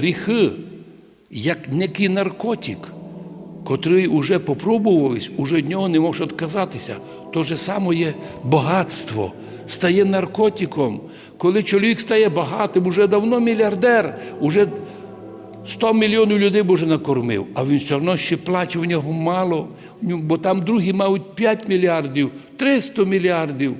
гріхи, як некий наркотик, котрий уже попробувались, уже від нього не можеш відказатися. То же саме є багатство, стає наркотиком. Коли чоловік стає багатим, уже давно мільярдер, уже 100 мільйонів людей б уже накормив, а він все одно ще плаче, в нього мало, бо там другі мають 5 мільярдів, 300 мільярдів.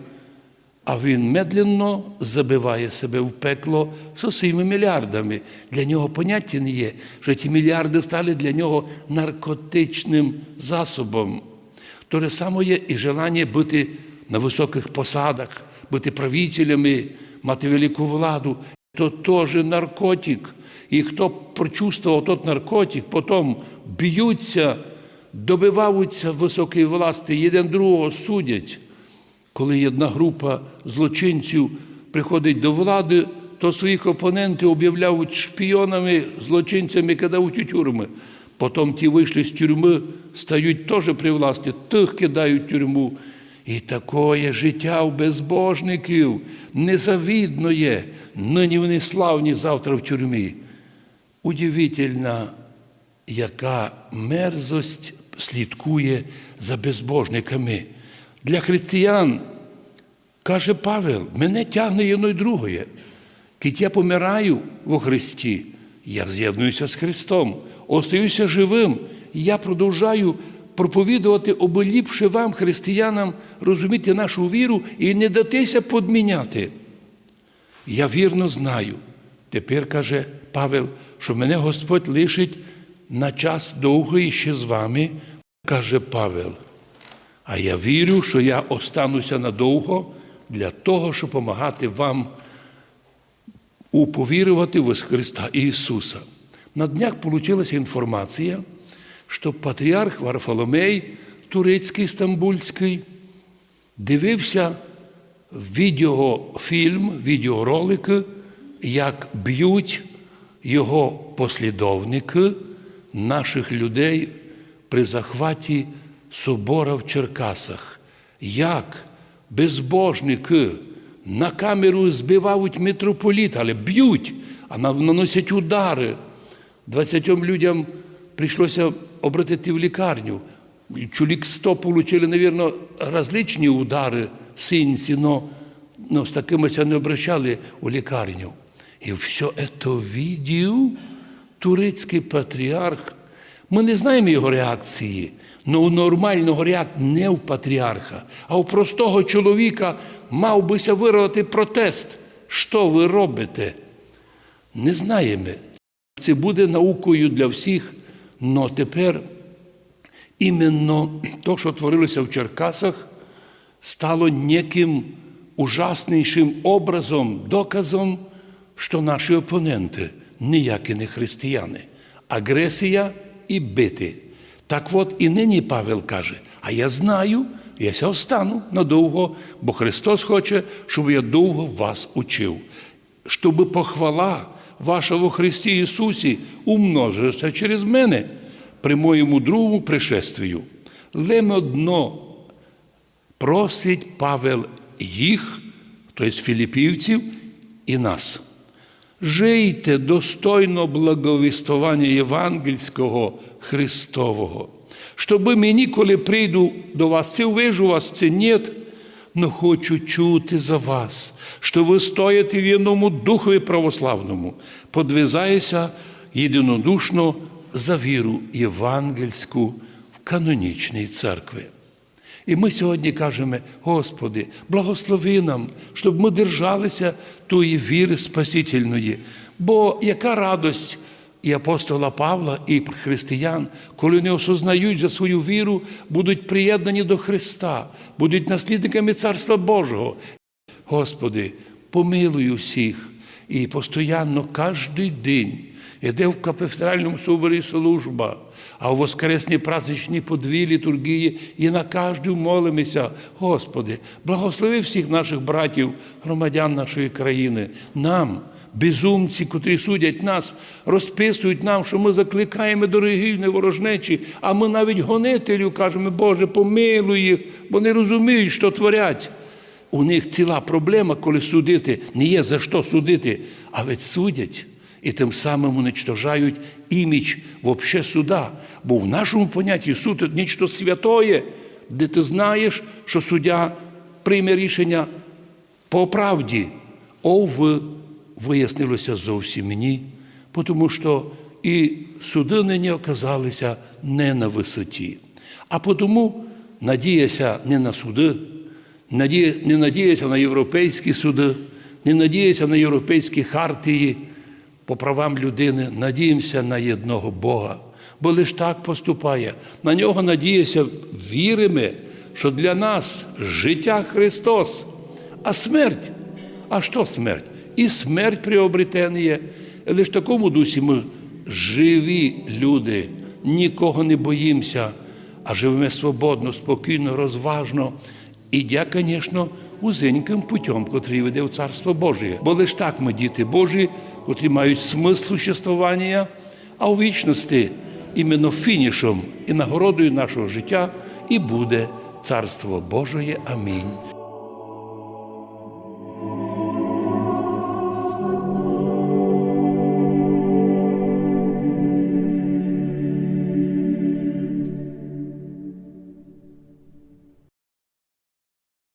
А він медленно забиває себе в пекло зі своїми мільярдами. Для нього поняття не є, що ті мільярди стали для нього наркотичним засобом. То же саме є і желання бути на високих посадах, бути правителями, мати велику владу. То теж наркотик. І хто прочувствував тот наркотик, потім б'ються, добиваються високої власти, один другого судять. Коли одна група злочинців приходить до влади, то своїх опонентів об'являють шпіонами, злочинцями кидають у тюрми. Потім ті вийшли з тюрми, стають теж при власті, тих кидають в тюрму. І такое життя у безбожників незавідно є. Нині вони славні завтра в тюрмі. Удивительна, яка мерзость слідкує за безбожниками. Для християн, каже Павел, мене тягне і одно й другое. Кить я помираю во Христі, я з'єднуюся з Христом, остаюся живим, і я продовжаю проповідувати, аби ліпше вам, християнам, розуміти нашу віру і не датися подміняти. Я вірно знаю. Тепер каже Павел, що мене Господь лишить на час довгий ще з вами, каже Павел. А я вірю, що я остануся надовго для того, щоб допомагати вам уповірувати в Христа Ісуса. На днях получилася інформація, що патріарх Варфоломей, турецький стамбульський, дивився відеофільм, відеоролики, як б'ють його послідовники наших людей при захваті собора в Черкасах. Як безбожники на камеру збивають митрополіт, але б'ють, а наносять удари. 20 людям прийшлося обратити в лікарню. Чоловік 100 отримали, мабуть, различні удари, синці, но, но з такими це не обращали у лікарню. І все це видів турецький патріарх. Ми не знаємо його реакції. але у нормального реакції не у патріарха, а у простого чоловіка мав бися виробити протест. Що ви робите? Не знаємо. Це буде наукою для всіх, але тепер іменно то, що творилося в Черкасах, стало неким ужаснішим образом, доказом, що наші опоненти ніякі не християни. Агресія і бити. Так от і нині Павел каже, а я знаю, я ся остану надовго, бо Христос хоче, щоб я довго вас учив, щоб похвала ваша во Христі Ісусі умножилася через мене при моєму другому пришествію. Лем одно просить Павел їх, тобто філіппівців і нас. Жийте достойно благовістування Євангельського Христового, щоби мені, коли прийду до вас, це вижу вас, це нет, но хочу чути за вас, що ви стоїте в одному духові православному, подвизаєся єдинодушно за віру євангельську в канонічній церкві. І ми сьогодні кажемо, Господи, благослови нам, щоб ми держалися тої віри спасительної. Бо яка радость і апостола Павла, і християн, коли вони осознають за свою віру, будуть приєднані до Христа, будуть наслідниками Царства Божого. Господи, помилуй усіх і постоянно кожен день іде в кафедральному соборі служба, а у воскресні праздничні по дві літургії і на кожну молимося. Господи, благослови всіх наших братів, громадян нашої країни, нам. Безумці, котрі судять нас, розписують нам, що ми закликаємо до релігійної ворожнечі, а ми навіть гонителю кажемо, Боже, помилуй їх, бо не розуміють, що творять. У них ціла проблема, коли судити, не є за що судити, а ведь судять. і тим самим уничтожають імідж вообще суда. Бо в нашому понятті суд це нічто святое, де ти знаєш, що суддя прийме рішення по правді. Ов вияснилося зовсім ні, тому що і суди нині оказалися не на висоті. А тому надіяся не на суди, не надіяся на європейські суди, не надіяся на європейські хартії по правам людини, надіємося на єдного Бога. Бо лиш так поступає. На нього надіяся, віримо, що для нас життя Христос, а смерть. А що смерть? І смерть приобретена лише в такому дусі ми живі люди, нікого не боїмося, а живемо свободно, спокійно, розважно. Ідя, звісно, узеньким путем, котрий веде в Царство Божє. Бо лише так ми діти Божі, котрі мають смисл существування, а у вічності іменно фінішом і нагородою нашого життя і буде Царство Божоє. Амінь.